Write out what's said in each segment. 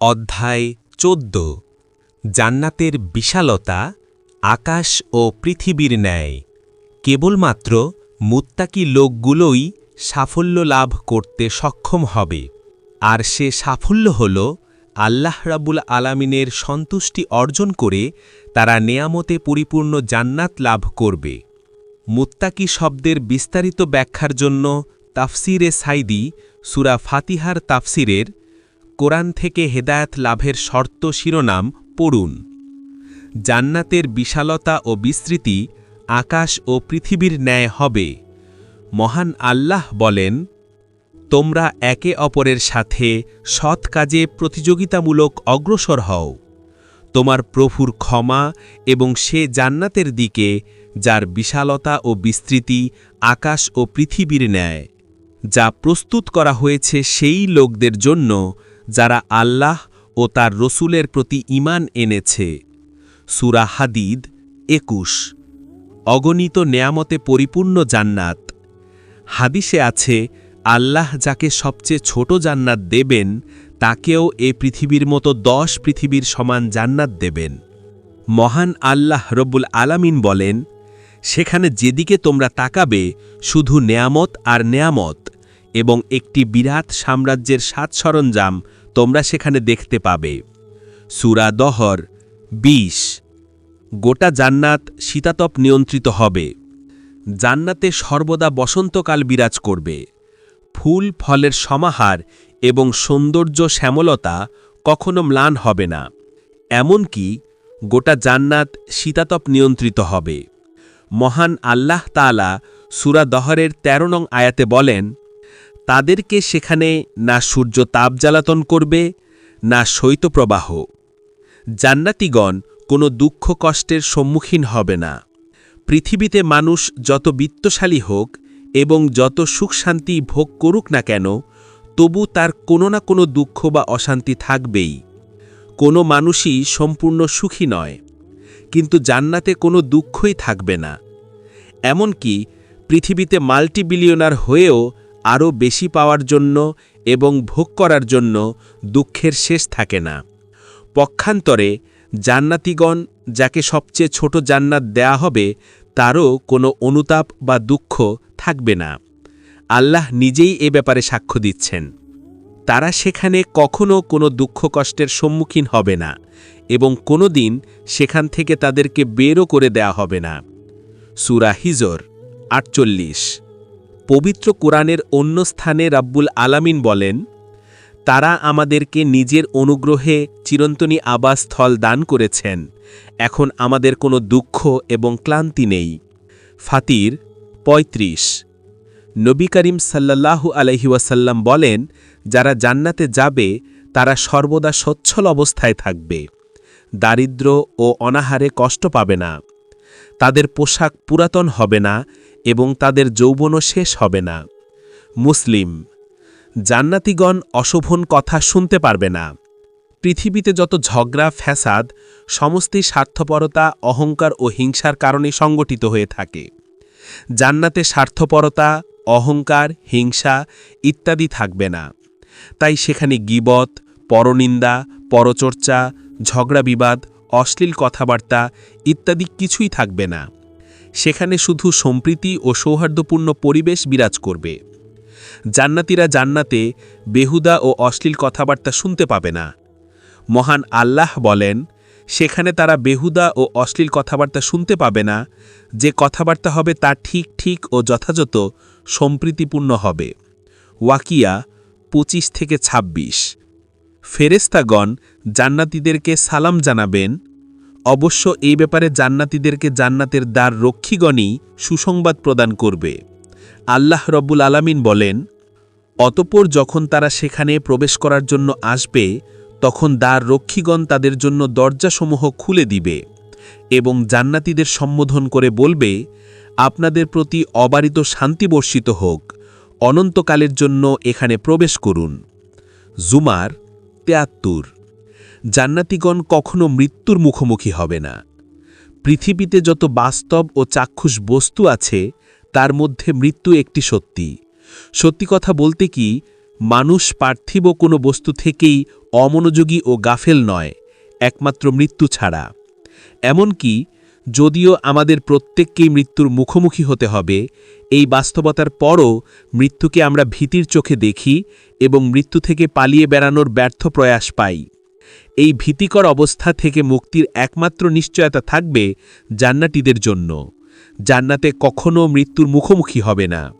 অধ্যায় চোদ্দ। জান্নাতের বিশালতা আকাশ ও পৃথিবীর ন্যায়। কেবলমাত্র মুত্তাকি লোকগুলোই সাফল্য লাভ করতে সক্ষম হবে। আর সে সাফল্য হল আল্লাহ রাবুল আলামিনের সন্তুষ্টি অর্জন করে তারা নেয়ামতে পরিপূর্ণ জান্নাত লাভ করবে। মুত্তাকি শব্দের বিস্তারিত ব্যাখ্যার জন্য তাফসিরে সাইদি সুরা ফাতিহার তাফসিরের কোরআন থেকে হেদায়াত লাভের শর্ত শিরোনাম পড়ুন। জান্নাতের বিশালতা ও বিস্তৃতি আকাশ ও পৃথিবীর ন্যায় হবে। মহান আল্লাহ বলেন, তোমরা একে অপরের সাথে সৎ কাজে প্রতিযোগিতামূলক অগ্রসর হও। তোমার প্রভুর ক্ষমা এবং সে জান্নাতের দিকে, যার বিশালতা ও বিস্তৃতি আকাশ ও পৃথিবীর ন্যায়, যা প্রস্তুত করা হয়েছে সেই লোকদের জন্য যারা আল্লাহ ও তার রসুলের প্রতি ইমান এনেছে। সুরা হাদিদ একুশ। অগণিত নেয়ামতে পরিপূর্ণ জান্নাত। হাদিসে আছে, আল্লাহ যাকে সবচেয়ে ছোট জান্নাত দেবেন, তাকেও এ পৃথিবীর মতো দশ পৃথিবীর সমান জান্নাত দেবেন। মহান আল্লাহ রব্বুল আলামিন বলেন, সেখানে যেদিকে তোমরা তাকাবে, শুধু নেয়ামত আর নেয়ামত এবং একটি বিরাট সাম্রাজ্যের সাত সরঞ্জাম তোমরা সেখানে দেখতে পাবে। সুরা দহর ২০ গোটা জান্নাত শীতাতপ নিয়ন্ত্রিত হবে। জান্নাতে সর্বদা বসন্তকাল বিরাজ করবে। ফুল, ফলের সমাহার এবং সৌন্দর্য শ্যামলতা কখনো ম্লান হবে না। এমনকি গোটা জান্নাত শীতাতপ নিয়ন্ত্রিত হবে। মহান আল্লাহ তালা সুরা দহরের ১৩ নং আয়াতে বলেন তাদেরকে সেখানে না সূর্য তাপ জ্বালাতন করবে, না শৈতপ্রবাহ জান্নাতিগণ কোনো দুঃখ কষ্টের সম্মুখীন হবে না। পৃথিবীতে মানুষ যত বিত্তশালী হোক এবং যত সুখ শান্তি ভোগ করুক না কেন, তবু তার কোনো না কোনো দুঃখ বা অশান্তি থাকবেই। কোনো মানুষই সম্পূর্ণ সুখী নয়, কিন্তু জান্নাতে কোনো দুঃখই থাকবে না। এমনকি পৃথিবীতে মাল্টিবিলিয়নার হয়েও আরও বেশি পাওয়ার জন্য এবং ভোগ করার জন্য দুঃখের শেষ থাকে না। পক্ষান্তরে জান্নাতিগণ যাকে সবচেয়ে ছোট জান্নাত দেয়া হবে, তারও কোনো অনুতাপ বা দুঃখ থাকবে না। আল্লাহ নিজেই এ ব্যাপারে সাক্ষ্য দিচ্ছেন। তারা সেখানে কখনও কোনো দুঃখ কষ্টের সম্মুখীন হবে না এবং কোনো দিন সেখান থেকে তাদেরকে বেরও করে দেয়া হবে না। সুরা হিজর আটচল্লিশ। পবিত্র কোরআনের অন্য স্থানে রাব্বুল আলামিন বলেন, তারা আমাদেরকে নিজের অনুগ্রহে চিরন্তনী আবাসস্থল দান করেছেন। এখন আমাদের কোনো দুঃখ এবং ক্লান্তি নেই। ফাতির ৩৫ নবী করিম সাল্লাল্লাহু আলহিউসাল্লাম বলেন, যারা জান্নাতে যাবে, তারা সর্বদা সচ্ছল অবস্থায় থাকবে। দারিদ্র ও অনাহারে কষ্ট পাবে না। তাদের পোশাক পুরাতন হবে না এবং তাদের যৌবনও শেষ হবে না। মুসলিম, জান্নাতিগণ অশোভন কথা শুনতে পারবে না। পৃথিবীতে যত ঝগড়া, ফ্যাসাদ সমস্তই স্বার্থপরতা, অহংকার ও হিংসার কারণে সংগঠিত হয়ে থাকে। জান্নাতে স্বার্থপরতা, অহংকার, হিংসা ইত্যাদি থাকবে না। তাই সেখানে গিবত, পরনিন্দা, পরচর্চা, ঝগড়া বিবাদ, অশ্লীল কথাবার্তা ইত্যাদি কিছুই থাকবে না। সেখানে শুধু সম্প্রীতি ও সৌহার্দ্যপূর্ণ পরিবেশ বিরাজ করবে। জান্নাতিরা জান্নাতে বেহুদা ও অশ্লীল কথাবার্তা শুনতে পাবে না। মহান আল্লাহ বলেন, সেখানে তারা বেহুদা ও অশ্লীল কথাবার্তা শুনতে পাবে না। যে কথাবার্তা হবে তা ঠিক ঠিক ও যথাযথ সম্প্রীতিপূর্ণ হবে। ওয়াকিয়া ২৫ থেকে ২৬ ফেরেস্তাগণ জান্নাতিদেরকে সালাম জানাবেন অবশ্য এই ব্যাপারে জান্নাতিদেরকে জান্নাতের দ্বার রক্ষীগণই সুসংবাদ প্রদান করবে। আল্লাহ রব্বুল আলামিন বলেন, অতপর যখন তারা সেখানে প্রবেশ করার জন্য আসবে, তখন দ্বার রক্ষীগণ তাদের জন্য দরজাসমূহ খুলে দিবে এবং জান্নাতিদের সম্বোধন করে বলবে, আপনাদের প্রতি অবারিত শান্তি বর্ষিত হোক, অনন্তকালের জন্য এখানে প্রবেশ করুন। জুমার তেয়াত্তর জান্নাতিগণ কখনো মৃত্যুর মুখোমুখি হবে না। পৃথিবীতে যত বাস্তব ও চাক্ষুষ বস্তু আছে, তার মধ্যে মৃত্যু একটি সত্যি। সত্যি কথা বলতে কি, মানুষ পার্থিব কোনো বস্তু থেকেই অমনোযোগী ও গাফেল নয়, একমাত্র মৃত্যু ছাড়া। এমনকি, যদিও আমাদের প্রত্যেককেই মৃত্যুর মুখোমুখি হতে হবে, এই বাস্তবতার পরও মৃত্যুকে আমরা ভীতির চোখে দেখি এবং মৃত্যু থেকে পালিয়ে বেড়ানোর ব্যর্থ প্রয়াস পাই। এই ভীতিকর অবস্থা থেকে মুক্তির একমাত্র নিশ্চয়তা থাকবে জান্নাতীদের জন্য। জান্নাতে কখনও মৃত্যুর মুখোমুখি হবে না।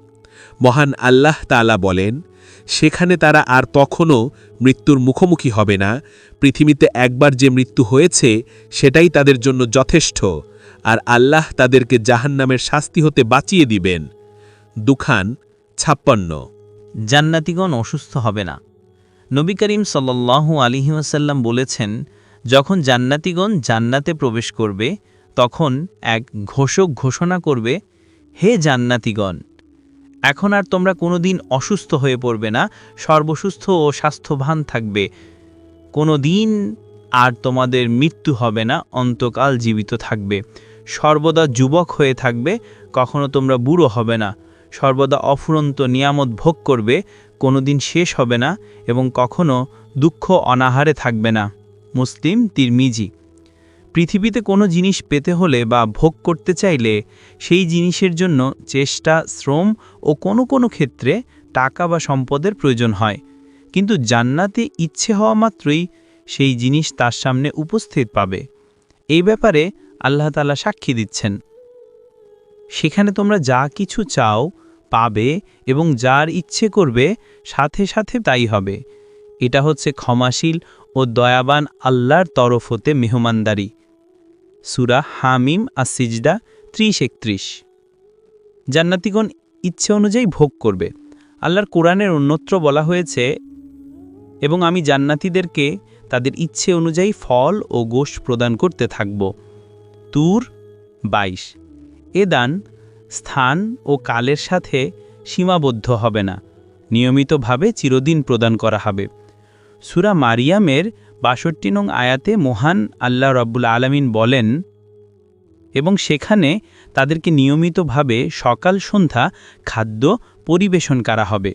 মহান আল্লাহ তাআলা বলেন, সেখানে তারা আর তখনও মৃত্যুর মুখোমুখি হবে না। পৃথিবীতে একবার যে মৃত্যু হয়েছে, সেটাই তাদের জন্য যথেষ্ট। আর আল্লাহ তাদেরকে জাহান্নামের শাস্তি হতে বাঁচিয়ে দিবেন। দুখান ছাপ্পান্ন। জান্নাতিগণ অসুস্থ হবে না। নবী করিম সাল্লাল্লাহু আলিহি ওয়াসাল্লাম বলেছেন, যখন জান্নাতিগণ জান্নাতে প্রবেশ করবে, তখন এক ঘোষক ঘোষণা করবে, হে জান্নাতিগণ, এখন আর তোমরা কোনোদিন অসুস্থ হয়ে পড়বে না, সর্বসুস্থ ও স্বাস্থ্যবান থাকবে। কোনো দিন আর তোমাদের মৃত্যু হবে না, অন্তকাল জীবিত থাকবে। সর্বদা যুবক হয়ে থাকবে, কখনো তোমরা বুড়ো হবে না। সর্বদা অফুরন্ত নিয়ামত ভোগ করবে কোনোদিন শেষ হবে না এবং কখনো দুঃখ অনাহারে থাকবে না। মুসলিম, তিরমিজি। পৃথিবীতে কোনো জিনিস পেতে হলে বা ভোগ করতে চাইলে সেই জিনিসের জন্য চেষ্টা, শ্রম ও কোনো কোনো ক্ষেত্রে টাকা বা সম্পদের প্রয়োজন হয়। কিন্তু জান্নাতে ইচ্ছে হওয়া মাত্রই সেই জিনিস তার সামনে উপস্থিত পাবে। এই ব্যাপারে আল্লাহ তালা সাক্ষী দিচ্ছেন। সেখানে তোমরা যা কিছু চাও পাবে এবং যার ইচ্ছে করবে, সাথে সাথে তাই হবে। এটা হচ্ছে ক্ষমাশীল ও দয়াবান আল্লাহর তরফ হতে মেহমানদারি। সুরা হামিম আসিজদা ত্রিশ একত্রিশ। জান্নাতিগণ ইচ্ছে অনুযায়ী ভোগ করবে। আল্লাহর কোরআনের অন্যত্র বলা হয়েছে, এবং আমি জান্নাতীদেরকে তাদের ইচ্ছে অনুযায়ী ফল ও গোশ প্রদান করতে থাকব। তুর বাইশ। এ দান স্থান ও কালের সাথে সীমাবদ্ধ হবে না। নিয়মিতভাবে চিরদিন প্রদান করা হবে। সুরা মারিয়ামের বাষট্টি নং আয়াতে মহান আল্লাহ রব্বুল আলমিন বলেন, এবং সেখানে তাদেরকে নিয়মিতভাবে সকাল সন্ধ্যা খাদ্য পরিবেশন করা হবে।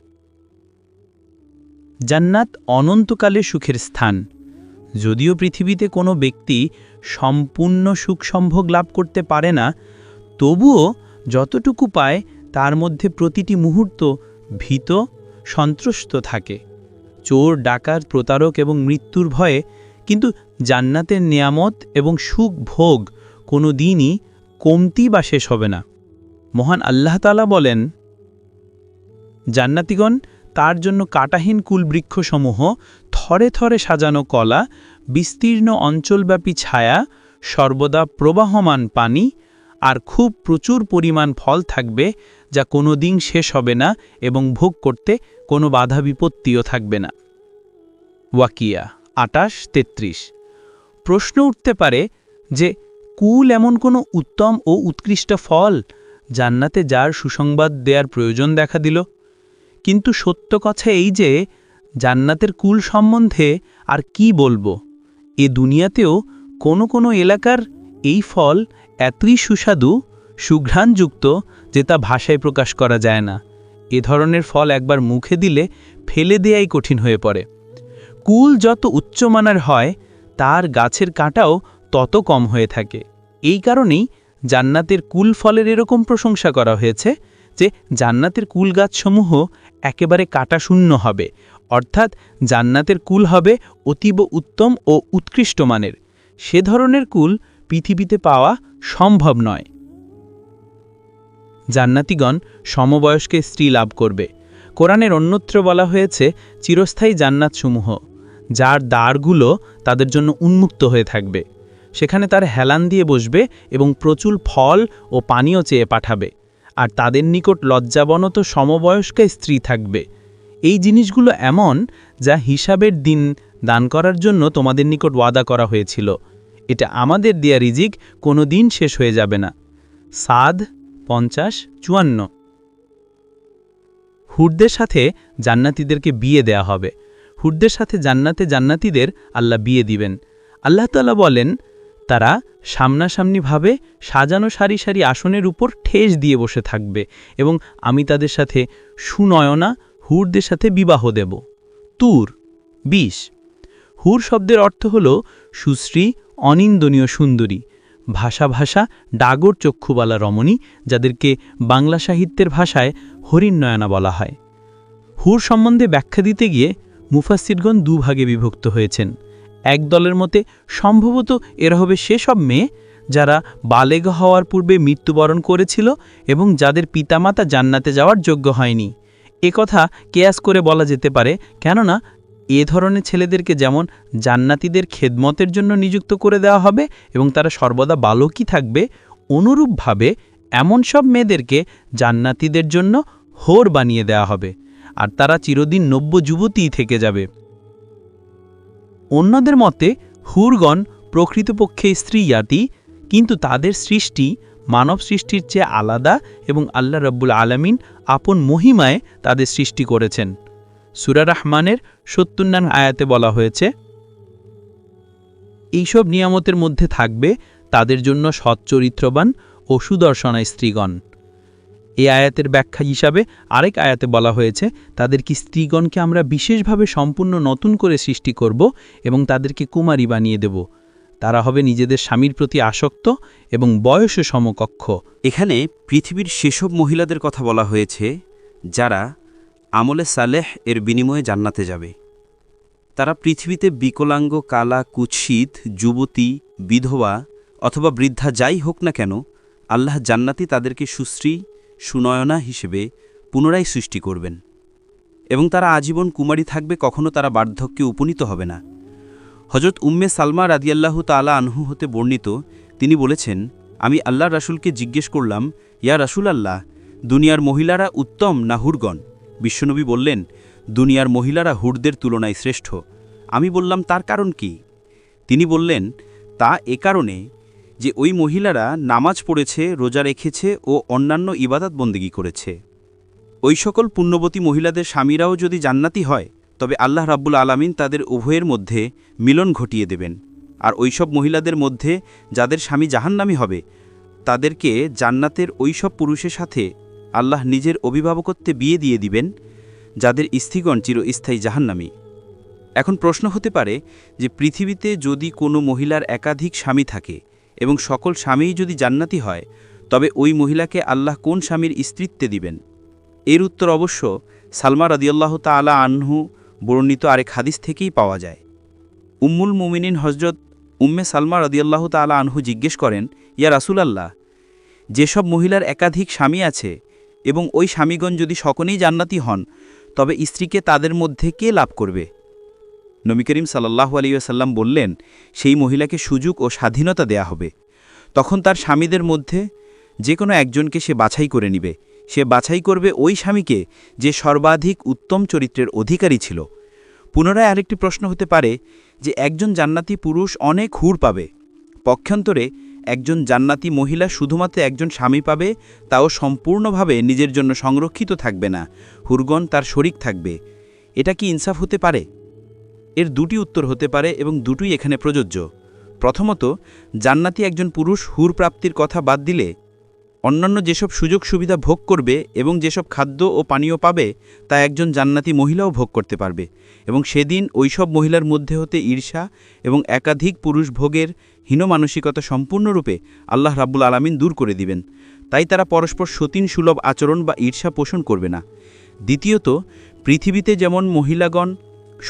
জান্নাত অনন্তকালে সুখের স্থান। যদিও পৃথিবীতে কোনো ব্যক্তি সম্পূর্ণ সুখ সম্ভোগ লাভ করতে পারে না, তবুও যতটুকু পায়, তার মধ্যে প্রতিটি মুহূর্ত ভীত সন্ত্রস্ত থাকে। চোর ডাকার প্রতারক এবং মৃত্যুর ভয়ে, কিন্তু জান্নাতের নিয়ামত এবং সুখ ভোগ কোনো দিনই কমতি বা শেষ হবে না। মহান আল্লাহ তালা বলেন, জান্নাতিগণ, তার জন্য কাটাহীন কুলবৃক্ষসমূহ, থরে থরে সাজানো কলা, বিস্তীর্ণ অঞ্চলব্যাপী ছায়া, সর্বদা প্রবাহমান পানি আর খুব প্রচুর পরিমাণ ফল থাকবে যা কোনো দিন শেষ হবে না এবং ভোগ করতে কোনো বাধা বিপত্তিও থাকবে না। ওয়াকিয়া, আটাশ, তেত্রিশ। প্রশ্ন উঠতে পারে যে, কুল এমন কোনো উত্তম ও উৎকৃষ্ট ফল জান্নাতে যার সুসংবাদ দেওয়ার প্রয়োজন দেখা দিল। কিন্তু সত্য কথা এই যে, জান্নাতের কুল সম্বন্ধে আর কি বলব? এ দুনিয়াতেও কোনো কোনো এলাকার এই ফল এতই সুস্বাদু, সুঘ্রাণযুক্ত যে তা ভাষায় প্রকাশ করা যায় না। এ ধরনের ফল একবার মুখে দিলে ফেলে দেয়াই কঠিন হয়ে পড়ে। কুল যত উচ্চমানের হয়, তার গাছের কাঁটাও তত কম হয়ে থাকে। এই কারণেই জান্নাতের কুল ফলের এরকম প্রশংসা করা হয়েছে যে জান্নাতের কুল গাছসমূহ একেবারে কাটা শূন্য হবে। অর্থাৎ জান্নাতের কুল হবে অতীব উত্তম ও উৎকৃষ্ট মানের। সে ধরনের কুল পৃথিবীতে পাওয়া সম্ভব নয়। জান্নাতিগণ সমবয়স্কে স্ত্রী লাভ করবে। কোরআনের অন্যত্র বলা হয়েছে, চিরস্থায়ী জান্নাতসমূহ, যার দ্বারগুলো তাদের জন্য উন্মুক্ত হয়ে থাকবে। সেখানে তার হেলান দিয়ে বসবে এবং প্রচুর ফল ও পানীয় চেয়ে পাঠাবে। আর তাদের নিকট লজ্জাবনত সমবয়স্কা স্ত্রী থাকবে। এই জিনিসগুলো এমন, যা হিসাবের দিন দান করার জন্য তোমাদের নিকট ওয়াদা করা হয়েছিল। এটা আমাদের দেয়া রিজিক কোনো দিন শেষ হয়ে যাবে না। সাদ পঞ্চাশ চুয়ান্ন। হুরদের সাথে জান্নাতীদেরকে বিয়ে দেয়া হবে। হুরদের সাথে জান্নাতে জান্নাতীদের আল্লাহ বিয়ে দিবেন। আল্লাহ তালা বলেন, তারা সামনাসামনিভাবে সাজানো সারি সারি আসনের উপর ঠেস দিয়ে বসে থাকবে এবং আমি তাদের সাথে সুনয়না, হুরদের সাথে বিবাহ দেব। তুর, বিশ। হুর শব্দের অর্থ হল সুশ্রী অনিন্দনীয় সুন্দরী। ভাষা ভাষা ডাগর চক্ষুবালা রমণী, যাদেরকে বাংলা সাহিত্যের ভাষায় হরিণনয়না বলা হয়। হুর সম্বন্ধে ব্যাখ্যা দিতে গিয়ে মুফাসিরগণ দুভাগে বিভক্ত হয়েছেন। এক দলের মতে সম্ভবত এরা হবে সেসব মেয়ে যারা বালেগ হওয়ার পূর্বে মৃত্যুবরণ করেছিল এবং যাদের পিতামাতা জান্নাতে যাওয়ার যোগ্য হয়নি। এ কথা কেয়াস করে বলা যেতে পারে, কেননা এ ধরনের ছেলেদেরকে যেমন জান্নাতীদের খেদমতের জন্য নিযুক্ত করে দেওয়া হবে এবং তারা সর্বদা বালকই থাকবে, অনুরূপভাবে এমন সব মেয়েদেরকে জান্নাতীদের জন্য হোর বানিয়ে দেওয়া হবে। আর তারা চিরদিন নব্য যুবতীই থেকে যাবে। অন্যদের মতে, হুরগণ প্রকৃতপক্ষে স্ত্রী জাতি, কিন্তু তাদের সৃষ্টি মানব সৃষ্টির চেয়ে আলাদা এবং আল্লাহ রব্বুল আলামিন আপন মহিমায় তাদের সৃষ্টি করেছেন। সুরা রহমানের সত্তর আয়াতে বলা হয়েছে, এইসব নিয়ামতের মধ্যে থাকবে তাদের জন্য সচ্চরিত্রবান ও সুদর্শনা স্ত্রীগণ। এই আয়াতের ব্যাখ্যা হিসাবে আরেক আয়াতে বলা হয়েছে, তাদের কি স্ত্রীগণকে আমরা বিশেষভাবে সম্পূর্ণ নতুন করে সৃষ্টি করব এবং তাদেরকে কুমারী বানিয়ে দেব? তারা হবে নিজেদের স্বামীর প্রতি আসক্ত এবং বয়সে সমকক্ষ। এখানে পৃথিবীর সেসব মহিলাদের কথা বলা হয়েছে, যারা আমলে সালেহ এর বিনিময়ে জান্নাতে যাবে। তারা পৃথিবীতে বিকলাঙ্গ, কালা, কুৎসিত, যুবতী, বিধবা অথবা বৃদ্ধা যাই হোক না কেন, আল্লাহ জান্নাতি তাদেরকে সুশ্রী, সুনয়না হিসেবে পুনরায় সৃষ্টি করবেন। এবং তারা আজীবন কুমারী থাকবে, কখনো তারা বার্ধক্যে উপনীত হবে না। হজরত উম্মে সালমা রাদিয়াল্লাহু তালা আনহু হতে বর্ণিত, তিনি বলেছেন, আমি আল্লাহ রাসূলকে জিজ্ঞেস করলাম, ইয়া রাসূল আল্লাহ দুনিয়ার মহিলারা উত্তম না হুরগণ? বিশ্বনবী বললেন, দুনিয়ার মহিলারা হুরদের তুলনায় শ্রেষ্ঠ। আমি বললাম, তার কারণ কি? তিনি বললেন, তা এ কারণে যে ওই মহিলারা নামাজ পড়েছে, রোজা রেখেছে ও অন্যান্য ইবাদত বন্দেগী করেছে। ওই সকল পুণ্যবতী মহিলাদের স্বামীরাও যদি জান্নাতি হয়, তবে আল্লাহ রাব্বুল আলামিন তাদের উভয়ের মধ্যে মিলন ঘটিয়ে দেবেন। আর ওইসব মহিলাদের মধ্যে যাদের স্বামী জাহান্নামী হবে, তাদেরকে জান্নাতের ওইসব পুরুষের সাথে আল্লাহ নিজের অভিভাবকত্বে বিয়ে দিয়ে দিবেন, যাদের স্ত্রীগণ চিরস্থায়ী জাহান্নামী। এখন প্রশ্ন হতে পারে যে পৃথিবীতে যদি কোনো মহিলার একাধিক স্বামী থাকে এবং সকল স্বামীই যদি জান্নাতি হয়, তবে ওই মহিলাকে আল্লাহ কোন স্বামীর স্ত্রীত্বে দিবেন? এর উত্তর অবশ্য সালমা রাদিয়াল্লাহ তালা আনহু বর্ণিত আরেক হাদিস থেকেই পাওয়া যায়। উম্মুল মুমিনিন হজরত উম্মে সালমা রাদিয়াল্লাহ তালা আনহু জিজ্ঞেস করেন, ইয়া রাসুলাল্লাহ, যেসব মহিলার একাধিক স্বামী আছে এবং ওই স্বামীগণ যদি সকলেই জান্নাতি হন, তবে স্ত্রীকে তাদের মধ্যে কে লাভ করবে? নবী করিম সাল্লাহ আলিয়াসাল্লাম বললেন, সেই মহিলাকে সুযোগ ও স্বাধীনতা দেয়া হবে। তখন তার স্বামীদের মধ্যে যে কোনো একজনকে সে বাছাই করে নিবে। সে বাছাই করবে ওই স্বামীকে যে সর্বাধিক উত্তম চরিত্রের অধিকারী ছিল। পুনরায় আরেকটি প্রশ্ন হতে পারে যে, একজন জান্নাতি পুরুষ অনেক হুর পাবে। পক্ষান্তরে একজন জান্নাতি মহিলা শুধুমাত্র একজন স্বামী পাবে, তাও সম্পূর্ণভাবে নিজের জন্য সংরক্ষিত থাকবে না। হুরগন তার শরিক থাকবে। এটা কি ইনসাফ হতে পারে? এর দুটি উত্তর হতে পারে এবং দুটোই এখানে প্রযোজ্য। প্রথমত, জান্নাতি একজন পুরুষ হুর প্রাপ্তির কথা বাদ দিলে অন্যান্য যেসব সুযোগ সুবিধা ভোগ করবে এবং যেসব খাদ্য ও পানীয় পাবে, তা একজন জান্নাতি মহিলাও ভোগ করতে পারবে। এবং সেদিন ওইসব মহিলার মধ্যে হতে ঈর্ষা এবং একাধিক পুরুষ ভোগের হীনমানসিকতা সম্পূর্ণরূপে আল্লাহ রাব্বুল আলামিন দূর করে দিবেন। তাই তারা পরস্পর সতীন সুলভ আচরণ বা ঈর্ষা পোষণ করবে না। দ্বিতীয়ত, পৃথিবীতে যেমন মহিলাগণ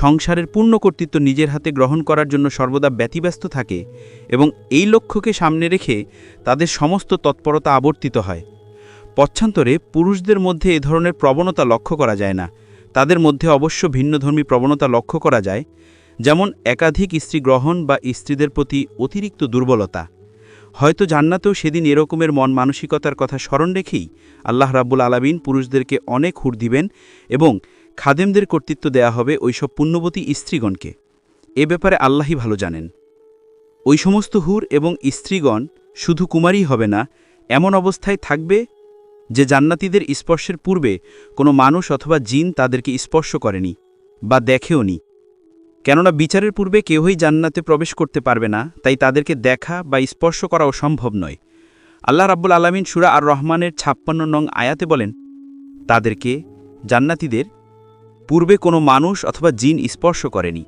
সংসারের পূর্ণ কর্তৃত্ব নিজের হাতে গ্রহণ করার জন্য সর্বদা ব্যতিব্যস্ত থাকে এবং এই লক্ষ্যকে সামনে রেখে তাদের সমস্ত তৎপরতা আবর্তিত হয়। পশ্চান্তরে পুরুষদের মধ্যে এ ধরনের প্রবণতা লক্ষ্য করা যায় না। তাদের মধ্যে অবশ্য ভিন্নধর্মী প্রবণতা লক্ষ্য করা যায়, যেমন একাধিক স্ত্রী গ্রহণ বা স্ত্রীদের প্রতি অতিরিক্ত দুর্বলতা। হয়তো জান্নাতেও সেদিন এরকমের মন মানসিকতার কথা স্মরণ রেখেই আল্লাহ রাব্বুল আলামিন পুরুষদেরকে অনেক হুর দিবেন এবং খাদেমদের কর্তৃত্ব দেয়া হবে ওইসব পুণ্যবতী স্ত্রীগণকে। এ ব্যাপারে আল্লাহই ভালো জানেন। ওই সমস্ত হুর এবং স্ত্রীগণ শুধু কুমারী হবে না, এমন অবস্থায় থাকবে যে জান্নাতীদের স্পর্শের পূর্বে কোনো মানুষ অথবা জিন তাদেরকে স্পর্শ করেনি বা দেখেওনি। কেননা বিচারের পূর্বে কেউই জান্নাতে প্রবেশ করতে পারবে না, তাই তাদেরকে দেখা বা স্পর্শ করাও সম্ভব নয়। আল্লাহ রাব্বুল আলামিন সুরা আর রহমানের ছাপ্পান্ন নং আয়াতে বলেন, তাদেরকে জান্নাতীদের পূর্বে কোনো মানুষ অথবা জিন স্পর্শ করেনি।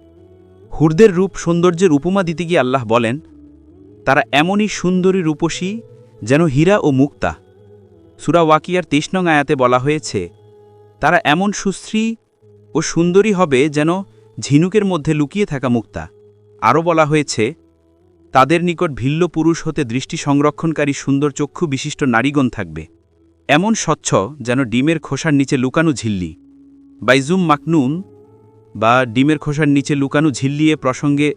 হুরদের রূপ সৌন্দর্যের উপমা দিতে গিয়ে আল্লাহ বলেন, তারা এমনই সুন্দরী রূপসী যেন হীরা ও মুক্তা। সুরা ওয়াকিয়ার নং আয়াতে বলা হয়েছে, তারা এমন সুশ্রী ও সুন্দরী হবে যেন ঝিনুকের মধ্যে লুকিয়ে থাকা মুক্তা। আরও বলা হয়েছে, তাদের নিকট ভিল্ল পুরুষ হতে দৃষ্টি সংরক্ষণকারী সুন্দর চক্ষু বিশিষ্ট নারীগণ থাকবে। এমন স্বচ্ছ যেন ডিমের খোসার নিচে লুকানো ঝিল্লি। বাইজুম মাকনুন বা ডিমের খোসার নিচে লুকানো ঝিল্লিয়ে প্রসঙ্গে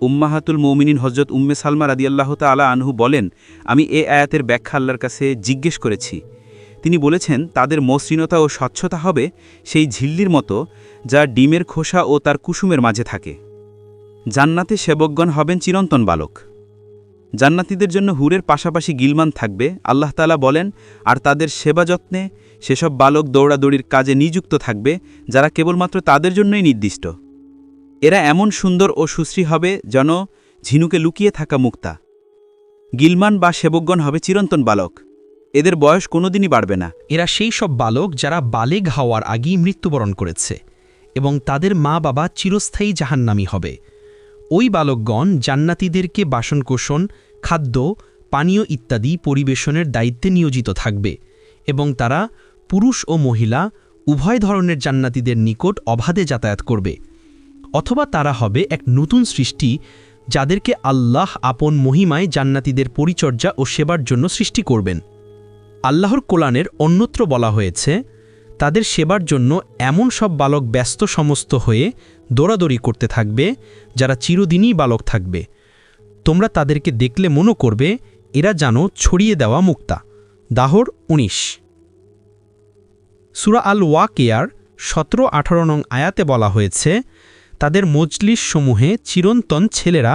উম্মাহাতুল মৌমিনিন হজরত উম্মে সালমা রাদিয়াল্লাহ তালা আনহু বলেন, আমি এ আয়াতের ব্যাখ্যা আল্লাহর কাছে জিজ্ঞেস করেছি। তিনি বলেছেন, তাদের মসৃণতা ও স্বচ্ছতা হবে সেই ঝিল্লির মতো যা ডিমের খোসা ও তার কুসুমের মাঝে থাকে। জান্নাতে সেবকগণ হবেন চিরন্তন বালক। জান্নাতীদের জন্য হুরের পাশাপাশি গিলমান থাকবে। আল্লাহ তালা বলেন, আর তাদের সেবা যত্নে সেসব বালক দৌড়াদৌড়ির কাজে নিযুক্ত থাকবে, যারা কেবলমাত্র তাদের জন্যই নির্দিষ্ট। এরা এমন সুন্দর ও সুশ্রী হবে যেন ঝিনুকে লুকিয়ে থাকা মুক্তা। গিলমান বা সেবকগণ হবে চিরন্তন বালক। এদের বয়স কোনোদিনই বাড়বে না। এরা সেই সব বালক যারা বালেগ হওয়ার আগেই মৃত্যুবরণ করেছে এবং তাদের মা বাবা চিরস্থায়ী জাহান্নামি হবে। ওই বালকগণ জান্নাতীদেরকে বাসনকোষণ, খাদ্য, পানীয় ইত্যাদি পরিবেশনের দায়িত্বে নিয়োজিত থাকবে এবং তারা পুরুষ ও মহিলা উভয় ধরনের জান্নাতিদের নিকট অবাধে যাতায়াত করবে, অথবা তারা হবে এক নতুন সৃষ্টি যাদেরকে আল্লাহ আপন মহিমায় জান্নাতীদের পরিচর্যা ও সেবার জন্য সৃষ্টি করবেন। আল্লাহর কোলানের অন্যত্র বলা হয়েছে, তাদের সেবার জন্য এমন সব বালক ব্যস্ত সমস্ত হয়ে দৌড়াদৌড়ি করতে থাকবে, যারা চিরদিনই বালক থাকবে। তোমরা তাদেরকে দেখলে মনে করবে, এরা যেন ছড়িয়ে দেওয়া মুক্তা। দাহর ১৯ সুরা আল ওয়াকিয়ার সতেরো আঠারো নং আয়াতে বলা হয়েছে, তাদের মজলিস সমূহে চিরন্তন ছেলেরা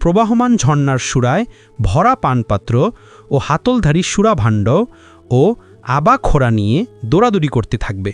প্রবাহমান ঝর্ণার সুরায় ভরা পানপাত্র ও হাতলধারী সুরাভাণ্ড ও আবা খোরা নিয়ে দৌড়াদৌড়ি করতে থাকবে।